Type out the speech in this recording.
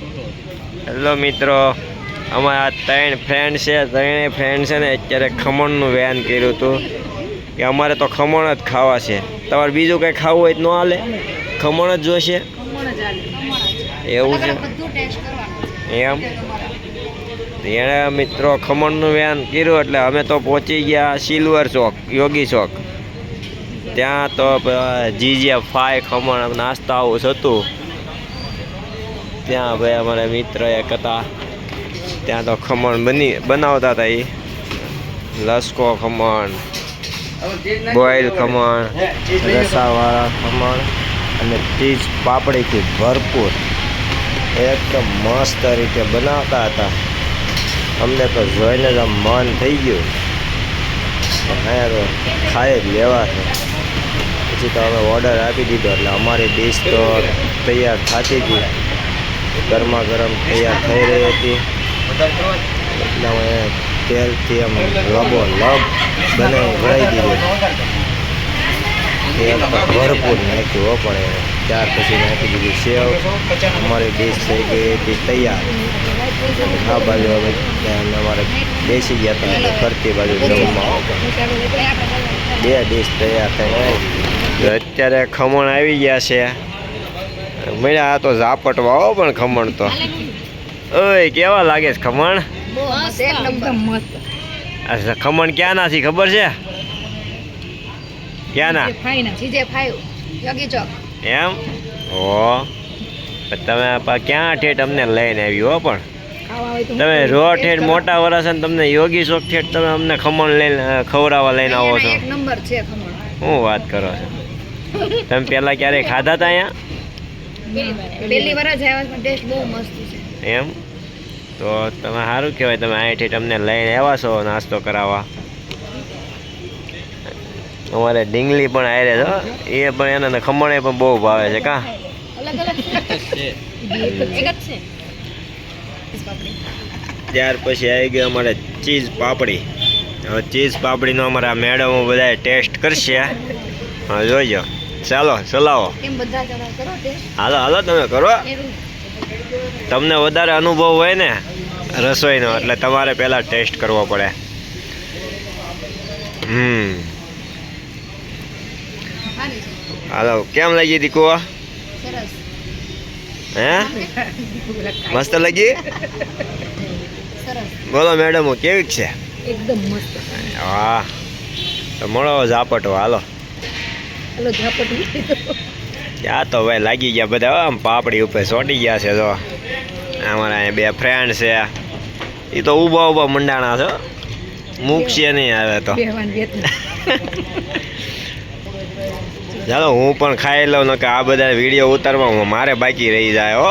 Hello મિત્રો, અમારા ત્રણ ફ્રેન્ડ છે, ત્રણેય ફ્રેન્ડ છે ને અત્યારે ખમણનું વ્યાન કર્યું હતું. કે અમારે તો ખમણ જ ખાવા છે. તમારે બીજું કંઈ ખાવું હોય તો ન હાલે? ખમણ જ જોશે? એવું છે. એમ? એણે મિત્રો ખમણનું વ્યાન કર્યું એટલે અમે તો પહોંચી ગયા સિલ્વર ચોક, યોગી ચોક. ત્યાં તો જીજે ફાય ખમણ નાસ્તા આવું હતું. ત્યાં ભાઈ અમારા મિત્ર એક હતા. ત્યાં તો ખમણ બની, બનાવતા હતા એ. લસકો ખમણ બોઇલ ખમણ, રસાવાળા ખમણ અને ચીજ પાપડીથી ભરપૂર. એકદમ મસ્ત રીતે બનાવતા હતા. અમને તો જોઈને જ મન થઈ ગયું. અહીંયા ખાઈ જ લેવા છે. પછી તો અમે ઓર્ડર આપી દીધો એટલે અમારી ડીશ તો તૈયાર થતી હતી ગરમા ગરમ તૈયાર થઈ રહી હતી. એટલે અમે તેલથી આમ લબો લબ બને ભરાઈ દીધું તેલ ભરપૂર નાખ્યું હો, પણ. ત્યાર પછી નાખી દીધું સેવ. અમારી ડીશ થઈ ગઈ હતી તૈયાર. આ બાજુ અમે અમારે બેસી ગયા હતા ફરતી બાજુ જમવા બે ડીશ તૈયાર થઈ અત્યારે ખમણ આવી ગયા છે. મળ્યા આ તો ઝાપટવા હો પણ ખમણ તો. ઓય કેવા લાગે છે ખમણ? ખમણ ક્યાં ના છે ખબર છે? ક્યાં ના એમ? ઓ તમે ક્યાં ઠેઠ અમને લઈને આવ્યું હો પણ? તમે રો ઠેઠ મોટા વરસ ને તમને યોગી શોખ ઠેઠ તમે અમને ખમણ લઈને ખવડાવવા લઈને આવો છો. એક નંબર છે ખમણ. શું વાત કરો છો? તમે પહેલાં ક્યારેય ખાધા હતા અહીંયા? પહેલી વાર. જ આવ્યા પણ ટેસ્ટ બહુ મસ્ત છે. એમ? તો તમે સારું કહેવાય તમે અહીંથી તમને લઈને આવ્યા છો નાસ્તો કરાવવા. અમારે ડીંગલી પણ આયરે છે એ પણ એને ખમણે પણ બહુ ભાવે છે કાં? અલગ અલગ એક જ છે. ત્યાર પછી આવી ગયો અમારે ચીઝ પાપડી. હવે ચીઝ પાપડીનો અમારા મેડમો બધા ટેસ્ટ કરશે. હા જોઈજો ચાલો ચલાવો. હાલો હાલો તમે કરો. તમને વધારે અનુભવ હોય ને રસોઈનો એટલે તમારે પહેલાં ટેસ્ટ કરવો પડે. હમ. હાલો કેમ લાગી હતી કુવા? હે? મસ્ત લાગી? બોલો મેડમ કેવી છે? એકદમ મસ્ત. વાહ. તો મળો ઝાપટો. હાલો. ચલો ઝાપટ ત્યાં તો ભાઈ લાગી ગયા બધા આમ પાપડી ઉપર ચોંટી ગયા છે તો અમારા અહીંયા બે ફ્રેન્ડ છે. એ તો ઊભા ઊભા મંડાણા છે. મૂકશે નહીં આવે તો. ચાલો હું પણ ખાઈ લઉં ને કે આ બધા વીડિયો ઉતારવા મારે બાકી રહી જાય હો.